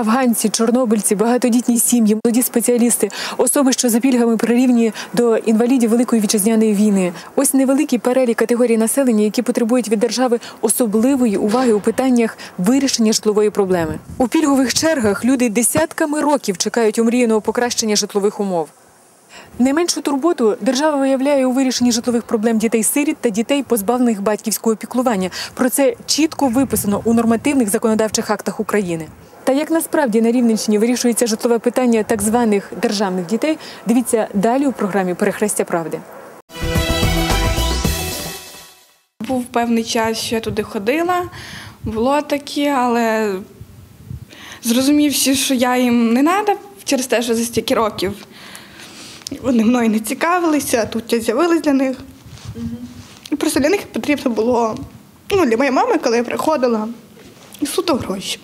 Афганці, чорнобильці, багатодітні сім'ї, молоді спеціалісти, особи, що за пільгами прирівні до інвалідів Великої вітчизняної війни. Ось невеликий перелік категорій населення, які потребують від держави особливої уваги у питаннях вирішення житлової проблеми. У пільгових чергах люди десятками років чекають омріяного покращення житлових умов. Не меншу турботу держава виявляє у вирішенні житлових проблем дітей-сиріт та дітей, позбавлених батьківського піклування. Про це чітко виписано у нормативних законодавчих актах України. Та як насправді на Рівненщині вирішується житлове питання так званих державних дітей, дивіться далі у програмі Перехрестя правди. Був певний час, що я туди ходила, було таке, але зрозумівши, що я їм не треба через те, що за стільки років вони мною не цікавилися, тут я з'явилась для них. І просто для них потрібно було, ну, для моєї мами, коли я приходила, суто гроші.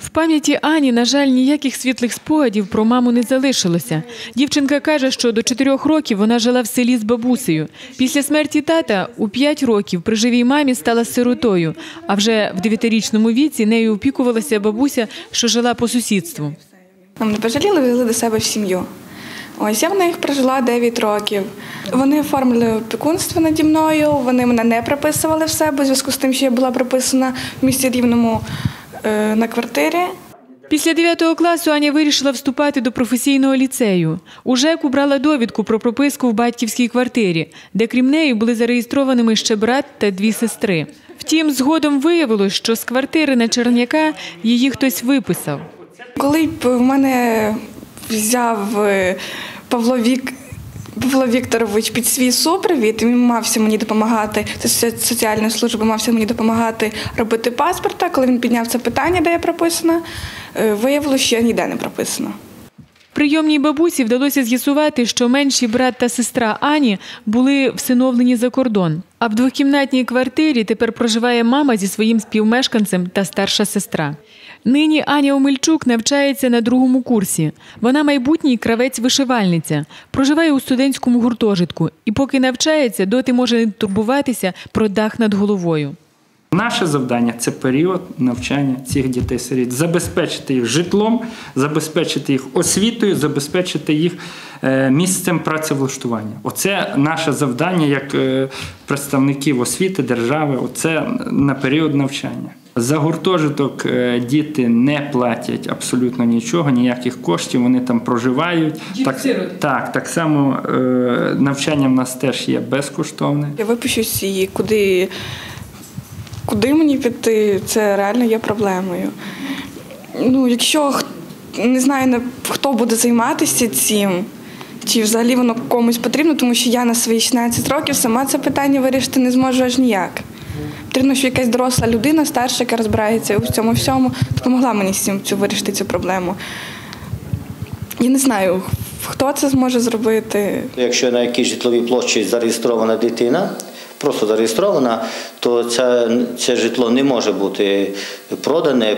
В пам'яті Ані, на жаль, ніяких світлих спогадів про маму не залишилося. Дівчинка каже, що до чотирьох років вона жила в селі з бабусею. Після смерті тата у п'ять років при живій мамі стала сиротою, а вже в дев'ятирічному віці нею опікувалася бабуся, що жила по сусідству. Нам не пожаліли, взяли до себе в сім'ю. Ось я в них прожила 9 років. Вони оформили опікунство наді мною, вони мене не приписували в себе у зв'язку з тим, що я була приписана в місті Рівному на квартирі. Після 9 класу Аня вирішила вступати до професійного ліцею. У ЖЕКу брала довідку про прописку в батьківській квартирі, де крім неї були зареєстрованими ще брат та дві сестри. Втім, згодом виявилось, що з квартири на Черняка її хтось виписав. Коли б в мене взяв е, Павло Вік. Павло Вікторович під свій супровід він мався мені допомагати. Це соці- соціальна служба мався мені допомагати робити паспорта. Коли він підняв це питання, де я прописана, е, виявилося, що я ніде не прописана. Прийомній бабусі вдалося з'ясувати, що менші брат та сестра Ані були всиновлені за кордон. А в двохкімнатній квартирі тепер проживає мама зі своїм співмешканцем та старша сестра. Нині Аня Омельчук навчається на другому курсі. Вона майбутній кравець-вишивальниця, проживає у студентському гуртожитку і поки навчається, доти може не турбуватися про дах над головою. Наше завдання це період навчання цих дітей сиріт забезпечити їх житлом, забезпечити їх освітою, забезпечити їх е, місцем працевлаштування. Оце наше завдання як е, представників освіти держави. Оце на період навчання. За гуртожиток е, діти не платять абсолютно нічого, ніяких коштів. Вони там проживають. Так, так, так само е, навчання в нас теж є безкоштовне. Я випущусь і куди, куди мені піти, це реально є проблемою. Ну, якщо не знаю, хто буде займатися цим, чи взагалі воно комусь потрібно, тому що я на свої 16 років сама це питання вирішити не зможу аж ніяк. Потрібно, щоб якась доросла людина, старша, яка розбирається у цьому всьому, допомогла мені з цим вирішити цю проблему. Я не знаю, хто це зможе зробити. Якщо на якійсь житловій площі зареєстрована дитина, просто зареєстрована, то це, це житло не може бути продане,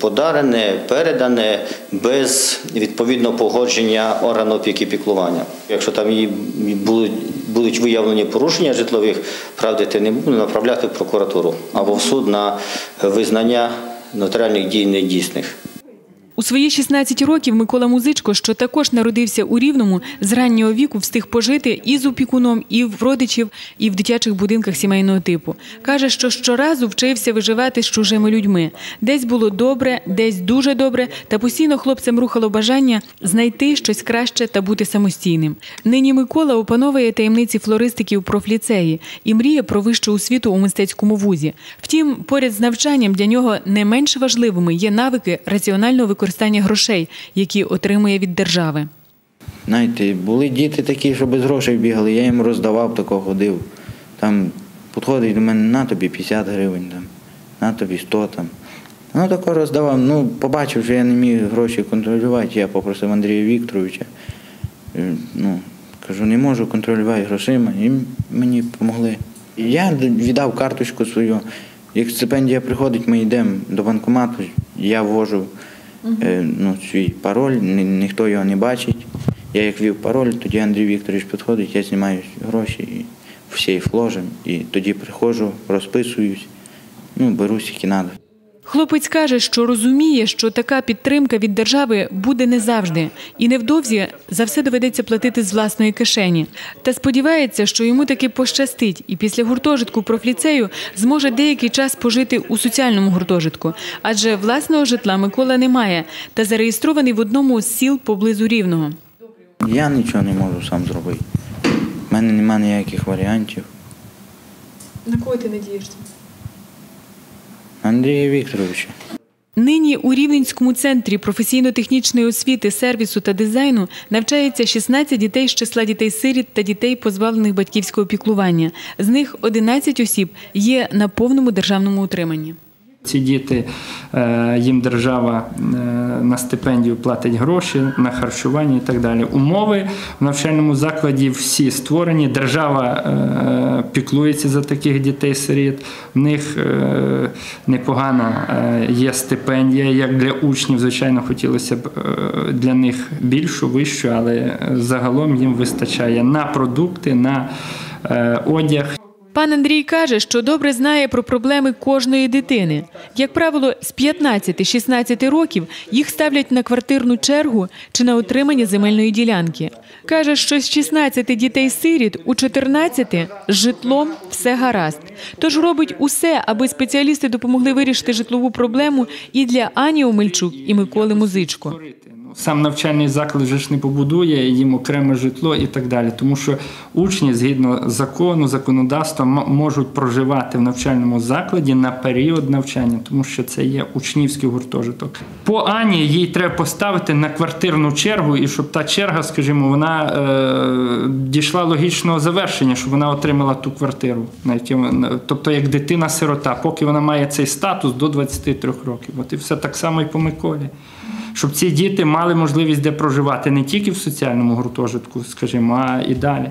подарене, передане без відповідного погодження органу опіки піклування. Якщо там і будуть, будуть виявлені порушення житлових прав дитини, направляти в прокуратуру або в суд на визнання нотаріальних дій недійсних. У свої 16 років Микола Музичко, що також народився у Рівному, з раннього віку встиг пожити і з опікуном, і в родичів, і в дитячих будинках сімейного типу. Каже, що щоразу вчився виживати з чужими людьми. Десь було добре, десь дуже добре, та постійно хлопцям рухало бажання знайти щось краще та бути самостійним. Нині Микола опановує таємниці флористики у профліцеї і мріє про вищу освіту у мистецькому вузі. Втім, поряд з навчанням для нього не менш важливими є навики раціонального використання грошей, які отримує від держави. Знаєте, були діти такі, що без грошей бігали, я їм роздавав, такого ходив. Там підходить до мене, на тобі 50 гривень, там, на тобі 100 там. Ну, тако роздавав. Ну, побачив, що я не міг гроші контролювати, я попросив Андрія Вікторовича. Е, Ну, кажу, не можу контролювати грошима, і мені допомогли. Я віддав карточку свою. Як стипендія приходить, ми йдемо до банкомату, я ввожу ну, свій пароль, ні, ніхто його не бачить. Я як ввів пароль, тоді Андрій Вікторович підходить, я знімаю гроші і в сейф ложим, і тоді приходжу, розписуюсь, ну, беру скільки треба. Хлопець каже, що розуміє, що така підтримка від держави буде не завжди, і невдовзі за все доведеться платити з власної кишені. Та сподівається, що йому таки пощастить, і після гуртожитку профліцею зможе деякий час пожити у соціальному гуртожитку, адже власного житла Микола не має та зареєстрований в одному з сіл поблизу Рівного. Я нічого не можу сам зробити. У мене немає ніяких варіантів. На кого ти надієшся? Андрія Вікторовича. Нині у Рівненському центрі професійно-технічної освіти, сервісу та дизайну навчається 16 дітей з числа дітей-сиріт та дітей, позбавлених батьківського піклування. З них 11 осіб є на повному державному утриманні. Ці діти, е, їм держава е, на стипендію платить гроші, на харчування і так далі. Умови в навчальному закладі всі створені. Держава е, піклується за таких дітей-сиріт. В них непогана є стипендія, як для учнів. Звичайно, хотілося б для них більшу, вищу, але загалом їм вистачає на продукти, на одяг. Пан Андрій каже, що добре знає про проблеми кожної дитини. Як правило, з 15-16 років їх ставлять на квартирну чергу чи на отримання земельної ділянки. Каже, що з 16 дітей-сиріт у 14 з житлом все гаразд. Тож робить усе, аби спеціалісти допомогли вирішити житлову проблему і для Ані Омельчук, і Миколи Музичко. Сам навчальний заклад вже ж не побудує їм окреме житло і так далі, тому що учні згідно закону, законодавства можуть проживати в навчальному закладі на період навчання, тому що це є учнівський гуртожиток. По Ані їй треба поставити на квартирну чергу, і щоб та черга, скажімо, вона е, дійшла логічного завершення, щоб вона отримала ту квартиру, на тобто як дитина-сирота, поки вона має цей статус до 23 років. От і все так само і по Миколі щоб ці діти мали можливість де проживати не тільки в соціальному гуртожитку, скажімо, а і далі.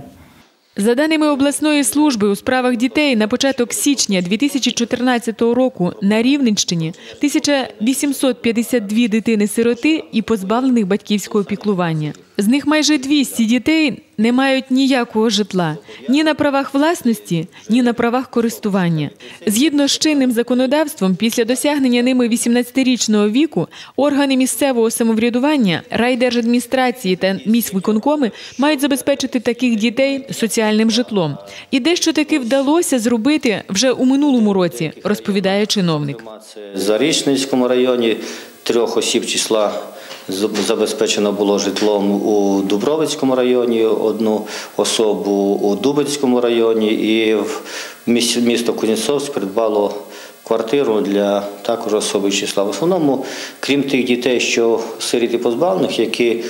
За даними обласної служби у справах дітей, на початок січня 2014 року на Рівненщині 1852 дитини-сироти і позбавлених батьківського піклування. З них майже 200 дітей не мають ніякого житла ні на правах власності, ні на правах користування. Згідно з чинним законодавством, після досягнення ними 18-річного віку органи місцевого самоврядування, райдержадміністрації та міськвиконкоми мають забезпечити таких дітей соціальним житлом. І дещо таки вдалося зробити вже у минулому році, розповідає чиновник. Це в Зарічницькому районі трьох осіб числа забезпечено було житлом у Дубровицькому районі, одну особу у Дубицькому районі і в міс- місто Кузнєцовськ придбало квартиру для також особи числа. В основному, крім тих дітей, що сиріт і позбавлених, які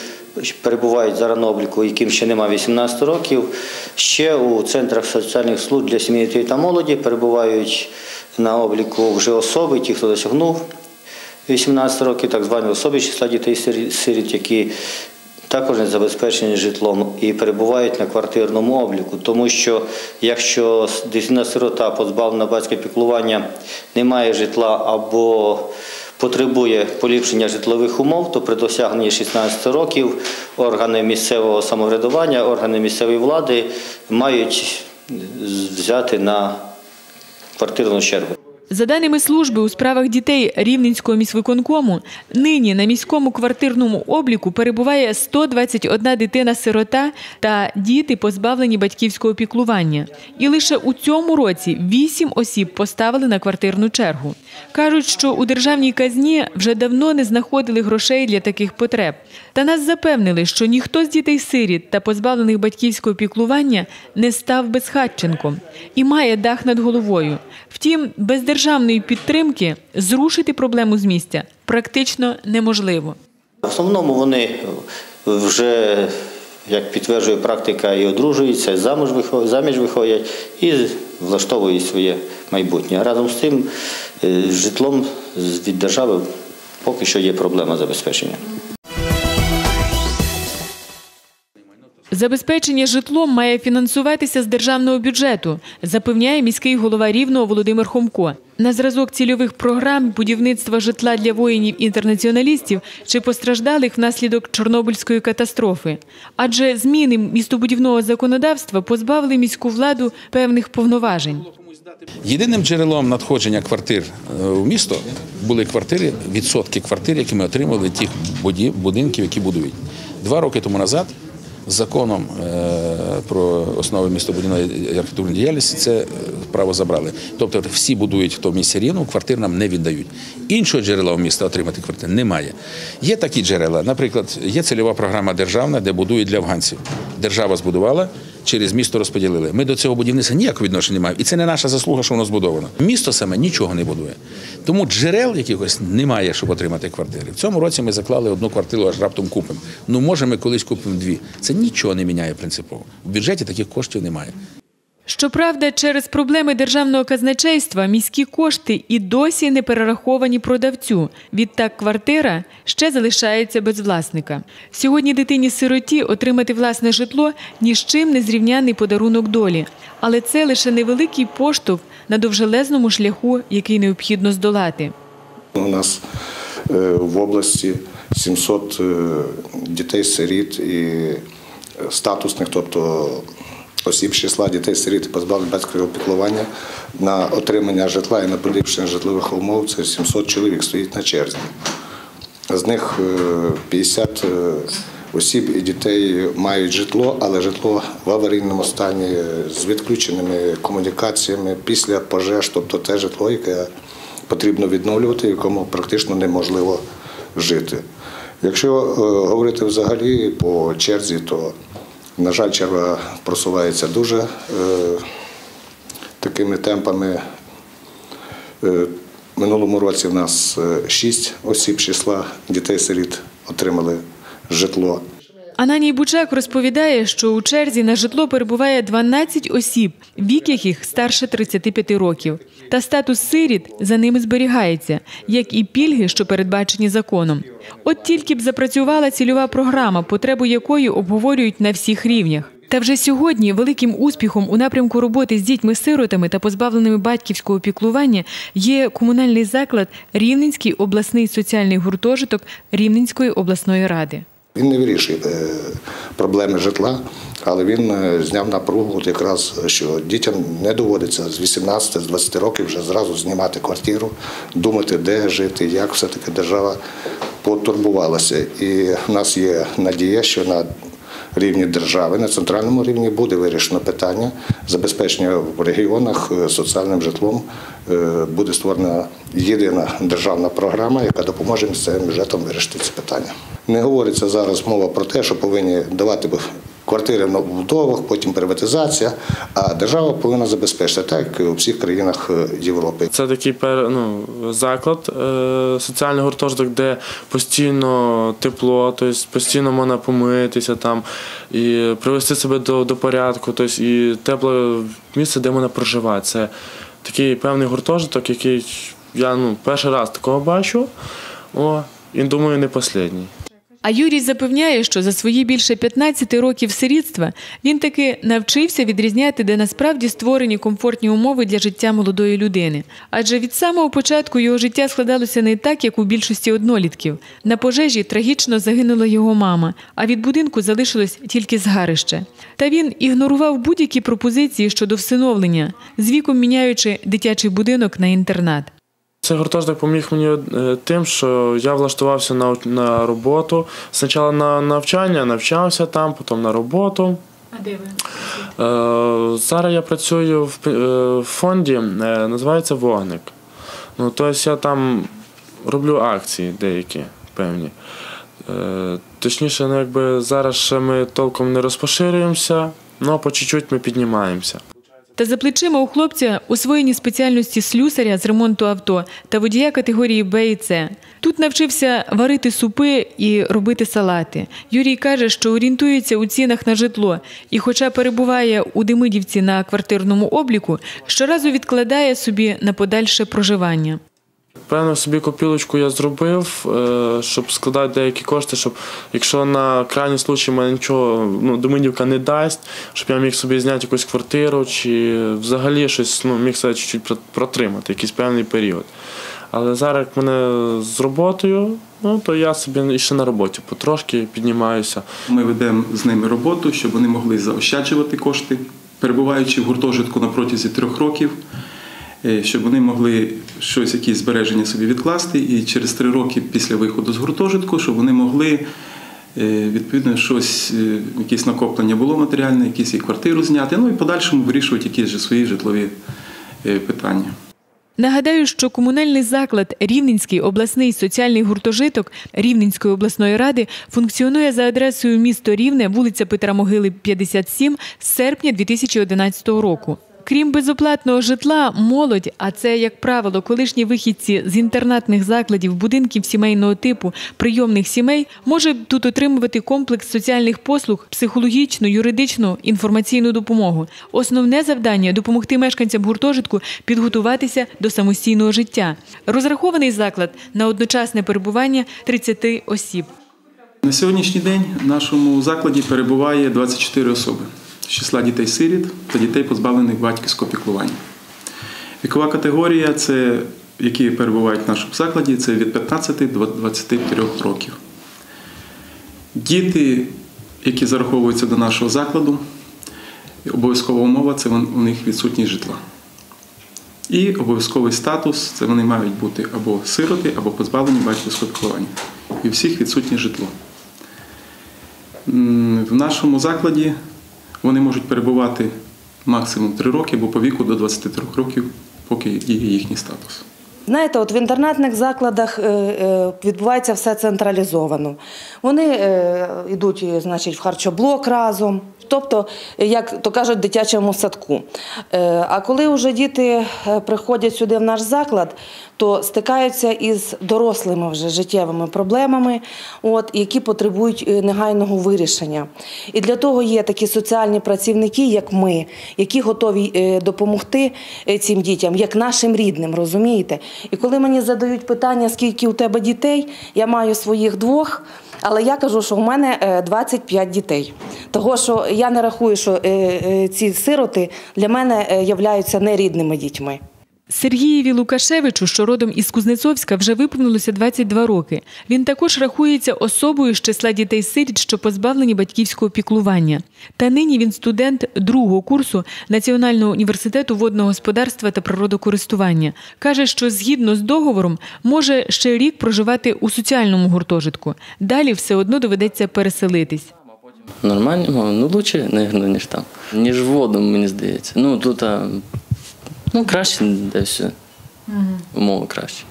перебувають зараз на обліку, яким ще немає 18 років, ще у центрах соціальних служб для сім'ї та молоді перебувають на обліку вже особи, ті, хто досягнув 18 років, так звані особи числа дітей сиріт, які також не забезпечені житлом і перебувають на квартирному обліку. Тому що якщо дитина сирота позбавлена батька піклування, не має житла або потребує поліпшення житлових умов, то при досягненні 16 років органи місцевого самоврядування, органи місцевої влади мають взяти на квартирну чергу. За даними служби у справах дітей Рівненського міськвиконкому, нині на міському квартирному обліку перебуває 121 дитина-сирота та діти, позбавлені батьківського піклування. І лише у цьому році 8 осіб поставили на квартирну чергу. Кажуть, що у державній казні вже давно не знаходили грошей для таких потреб. Та нас запевнили, що ніхто з дітей-сиріт та позбавлених батьківського піклування не став безхатченком і має дах над головою. Втім, без державної підтримки зрушити проблему з місця практично неможливо. В основному вони вже, як підтверджує практика, і одружуються, і заміж виходять і влаштовують своє майбутнє. Разом з тим, е, житлом від держави поки що є проблема забезпечення. Забезпечення житлом має фінансуватися з державного бюджету, запевняє міський голова Рівного Володимир Хомко. На зразок цільових програм будівництва житла для воїнів-інтернаціоналістів чи постраждалих внаслідок Чорнобильської катастрофи. Адже зміни містобудівного законодавства позбавили міську владу певних повноважень. Єдиним джерелом надходження квартир е, в місто були квартири, відсотки квартир, які ми отримали тих будинків, які будують. Два роки тому назад законом е, про основи містобудівної архітектурної діяльності це право забрали. Тобто всі будують, в місті рівно, квартир нам не віддають. Іншого джерела у міста отримати квартир немає. Є такі джерела. Наприклад, є цільова програма державна, де будують для афганців. Держава збудувала. Через місто розподілили. Ми до цього будівництва ніякого відношення не маємо. І це не наша заслуга, що воно збудовано. Місто саме нічого не будує. Тому джерел якихось немає, щоб отримати квартири. В цьому році ми заклали одну квартиру, аж раптом купимо. Ну, може, ми колись купимо дві. Це нічого не міняє принципово. В бюджеті таких коштів немає. Щоправда, через проблеми державного казначейства міські кошти і досі не перераховані продавцю. Відтак квартира ще залишається без власника. Сьогодні дитині-сироті отримати власне житло ні з чим не зрівняний подарунок долі. Але це лише невеликий поштовх на довжелезному шляху, який необхідно здолати. У нас е, в області 700 е, дітей-сиріт і статусних, тобто осіб з числа дітей-сиріт позбавлених батьківського піклування на отримання житла і на поліпшення житлових умов. Це 700 чоловік стоїть на черзі. З них е, 50 е, осіб і дітей мають житло, але житло в аварійному стані е, з відключеними комунікаціями після пожеж, тобто те житло, яке потрібно відновлювати, якому практично неможливо жити. Якщо е, говорити взагалі по черзі, то, на жаль, черга просувається дуже е, такими темпами. Е, Минулому році в нас е, шість осіб числа дітей-сиріт отримали житло. Ананій Бучак розповідає, що у черзі на житло перебуває 12 осіб, вік яких старше 35 років. Та статус сиріт за ними зберігається, як і пільги, що передбачені законом. От тільки б запрацювала цільова програма, потребу якої обговорюють на всіх рівнях. Та вже сьогодні великим успіхом у напрямку роботи з дітьми-сиротами та позбавленими батьківського піклування є комунальний заклад Рівненський обласний соціальний гуртожиток Рівненської обласної ради. Він не вирішує е, проблеми житла, але він е, зняв напругу, от якраз що дітям не доводиться з 18 з 20 років вже зразу знімати квартиру, думати, де жити, як все-таки держава потурбувалася. І в нас є надія, що на рівні держави, на центральному рівні буде вирішено питання забезпечення в регіонах е, соціальним житлом. Е, Буде створена єдина державна програма, яка допоможе місцевим бюджетам вирішити ці питання. Не говориться зараз мова про те, що повинні давати квартири в новобудовах, потім приватизація, а держава повинна забезпечити так, як у всіх країнах е, Європи. Це такий ну, заклад, е, соціальний гуртожиток, де постійно тепло, тобто постійно можна помитися там і привести себе до, до порядку, тобто і тепле місце, де можна проживати. Це такий певний гуртожиток, який я ну, перший раз такого бачу. О, і думаю, не останній. А Юрій запевняє, що за свої більше 15 років сирітства він таки навчився відрізняти, де насправді створені комфортні умови для життя молодої людини. Адже від самого початку його життя складалося не так, як у більшості однолітків. На пожежі трагічно загинула його мама, а від будинку залишилось тільки згарище. Та він ігнорував будь-які пропозиції щодо всиновлення, з віком міняючи дитячий будинок на інтернат. Цей гуртожиток допоміг мені е, тим, що я влаштувався на, на роботу. Спочатку на навчання, навчався там, потім на роботу. А де ви? Е, зараз я працюю в, е, фонді, називається Вогник. Ну, тобто я там роблю акції деякі певні. Точніше, ну, якби зараз ще ми толком не розпоширюємося, але по чуть-чуть ми піднімаємося. Та за плечима у хлопця освоєні спеціальності слюсаря з ремонту авто та водія категорії Б і С. Тут навчився варити супи і робити салати. Юрій каже, що орієнтується у цінах на житло, і, хоча перебуває у Демидівці на квартирному обліку, щоразу відкладає собі на подальше проживання. Певно, собі копілочку я зробив, е, щоб складати деякі кошти, щоб якщо на крайній случай мене нічого ну, Доминівка не дасть, щоб я міг собі зняти якусь квартиру чи взагалі щось ну, міг себе чуть-чуть протримати, якийсь певний період. Але зараз як мене з роботою, ну то я собі ще на роботі потрошки піднімаюся. Ми ведемо з ними роботу, щоб вони могли заощаджувати кошти, перебуваючи в гуртожитку на протязі трьох років. е, щоб вони могли щось, якісь збереження собі відкласти, і через три роки після виходу з гуртожитку, щоб вони могли е, відповідно щось, е, якісь накоплення було матеріальне, якісь і квартиру зняти, ну і подальшому вирішувати якісь свої житлові е, питання. Нагадаю, що комунальний заклад Рівненський обласний соціальний гуртожиток Рівненської обласної ради функціонує за адресою місто Рівне, вулиця Петра Могили, 57, з серпня 2011 року. Крім безоплатного житла, молодь, а це, як правило, колишні вихідці з інтернатних закладів, будинків сімейного типу, прийомних сімей, може тут отримувати комплекс соціальних послуг, психологічну, юридичну, інформаційну допомогу. Основне завдання допомогти мешканцям гуртожитку підготуватися до самостійного життя. Розрахований заклад на одночасне перебування 30 осіб. На сьогоднішній день в нашому закладі перебуває 24 особи з числа дітей-сиріт та дітей, позбавлених батьківського піклування. Вікова категорія, це, які перебувають в нашому закладі, це від 15 до 23 років. Діти, які зараховуються до нашого закладу, обов'язкова умова це у них відсутність житла. І обов'язковий статус це вони мають бути або сироти, або позбавлені батьківського піклування. І всіх відсутнє житло. В нашому закладі вони можуть перебувати максимум 3 роки або по віку до 23 років, поки діє їхній статус. Знаєте, от в інтернатних закладах е, е, відбувається все централізовано. Вони е, йдуть, значить, в харчоблок разом, тобто, як то кажуть, в дитячому садку. А коли вже діти приходять сюди в наш заклад, то стикаються із дорослими вже життєвими проблемами, от, які потребують негайного вирішення. І для того є такі соціальні працівники, як ми, які готові допомогти цим дітям, як нашим рідним, розумієте? І коли мені задають питання, скільки у тебе дітей, я маю своїх двох. Але я кажу, що у мене е, 25 дітей. Того, що я не рахую, що е, е, ці сироти для мене е, являються нерідними дітьми. Сергієві Лукашевичу, що родом із Кузнецовська, вже виповнилося 22 роки. Він також рахується особою з числа дітей-сиріт, що позбавлені батьківського піклування. Та нині він студент другого курсу Національного університету водного господарства та природокористування. Каже, що згідно з договором може ще рік проживати у соціальному гуртожитку. Далі все одно доведеться переселитись. Нормальні умови, ну наверное, ніж там. Ніж в воду, мені здається. Ну тут а, ну, краще десь. Умови краще.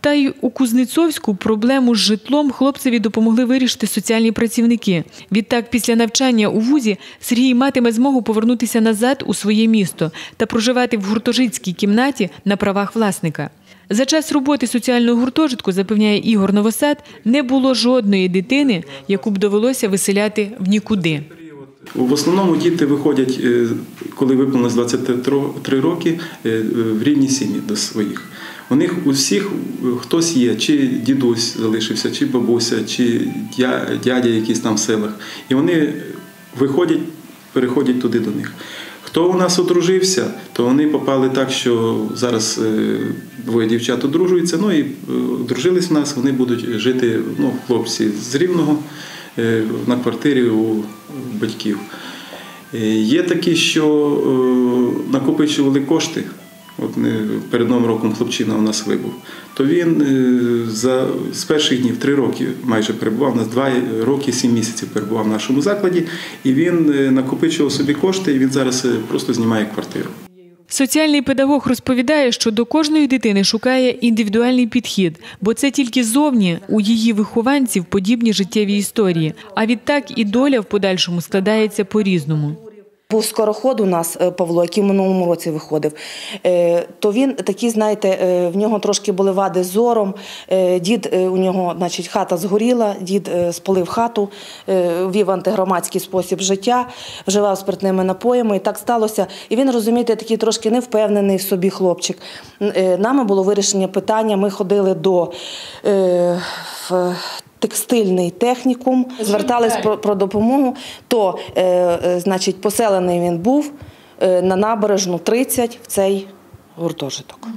Та й у Кузнецовську проблему з житлом хлопцеві допомогли вирішити соціальні працівники. Відтак, після навчання у вузі Сергій матиме змогу повернутися назад у своє місто та проживати в гуртожитській кімнаті на правах власника. За час роботи соціального гуртожитку, запевняє Ігор Новосад, не було жодної дитини, яку б довелося виселяти в нікуди. В основному діти виходять, е, коли виповнилось 23 роки, е, в рівні сім'ї до своїх. У них у всіх е, хтось є, чи дідусь залишився, чи бабуся, чи дядя якийсь там в селах. І вони виходять, переходять туди до них. Хто у нас одружився, то вони попали так, що зараз е, двоє дівчат одружуються, ну і е, одружились в нас, вони будуть жити, ну, хлопці з Рівного е, на квартирі у батьків. Е, Є такі, що е, накопичували кошти. От перед новим роком хлопчина у нас вибув. То він е, за з перших днів три роки майже перебував у нас два роки, сім місяців перебував в нашому закладі, і він накопичував собі кошти, і він зараз просто знімає квартиру. Соціальний педагог розповідає, що до кожної дитини шукає індивідуальний підхід, бо це тільки зовні у її вихованців подібні життєві історії. А відтак і доля в подальшому складається по-різному. Був скороход у нас е, Павло, який в минулому році виходив. Е, То він такий, знаєте, е, в нього трошки були вади зором. Дід у нього, значить, хата згоріла, дід спалив хату, вів антигромадський спосіб життя, вживав спиртними напоями. І так сталося. І він, розумієте, такий трошки невпевнений в собі хлопчик. Нами було вирішення питання. Ми ходили до. Текстильний технікум. Звертались про, про допомогу, то е, е, значить поселений він був е, на набережну 30 в цей гуртожиток.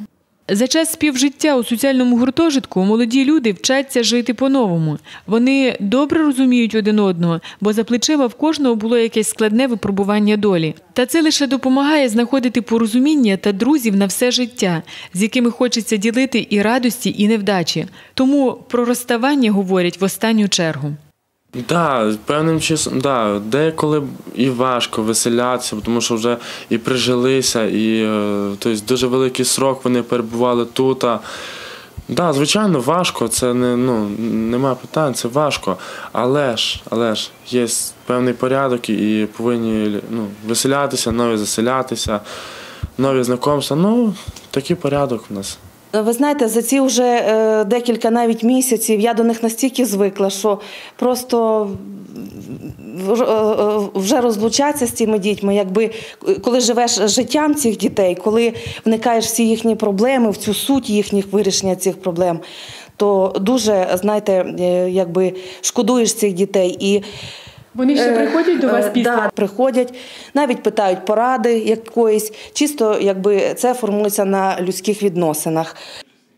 За час співжиття у соціальному гуртожитку молоді люди вчаться жити по-новому. Вони добре розуміють один одного, бо за плечима в кожного було якесь складне випробування долі. Та це лише допомагає знаходити порозуміння та друзів на все життя, з якими хочеться ділити і радості, і невдачі. Тому про розставання говорять в останню чергу. Да, певним часом, да, деколи і важко веселятися, тому що вже і прижилися, і е, тобто, дуже великий срок вони перебували тут. А, да, звичайно, важко, це не, ну, нема питань, це важко. Але ж, але ж є певний порядок і повинні ну, веселятися, нові заселятися, нові знайомства. Ну, такий порядок у нас. Ви знаєте, за ці вже е, декілька навіть місяців я до них настільки звикла, що просто е, вже розлучатися з цими дітьми, якби коли живеш життям цих дітей, коли вникаєш всі їхні проблеми, в цю суть їхніх вирішення цих проблем, то дуже знаєте, е, якби шкодуєш цих дітей і. Вони ще приходять до вас Е, після? Да, приходять, навіть питають поради якоїсь. Чисто якби це формується на людських відносинах.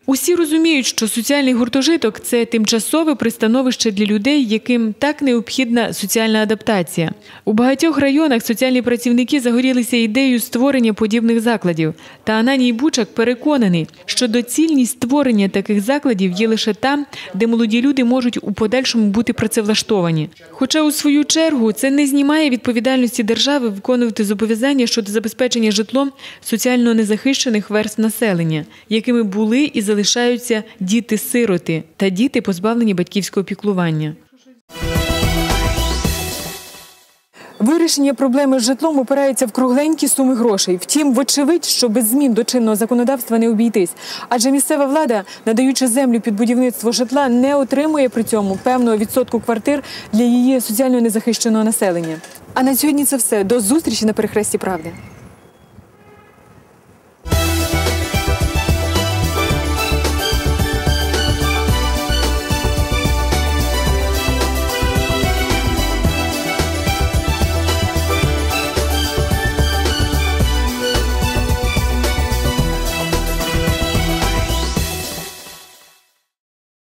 Усі розуміють, що соціальний гуртожиток це тимчасове пристановище для людей, яким так необхідна соціальна адаптація. У багатьох районах соціальні працівники загорілися ідеєю створення подібних закладів. Та Ананій Бучак переконаний, що доцільність створення таких закладів є лише там, де молоді люди можуть у подальшому бути працевлаштовані. Хоча, у свою чергу, це не знімає відповідальності держави виконувати зобов'язання щодо забезпечення житлом соціально незахищених верств населення, якими були і залишаються діти-сироти та діти, позбавлені батьківського піклування. Вирішення проблеми з житлом опирається в кругленькі суми грошей. Втім, вочевидь, що без змін до чинного законодавства не обійтись. Адже місцева влада, надаючи землю під будівництво житла, не отримує при цьому певного відсотку квартир для її соціально незахищеного населення. А на сьогодні це все. До зустрічі на перехресті правди.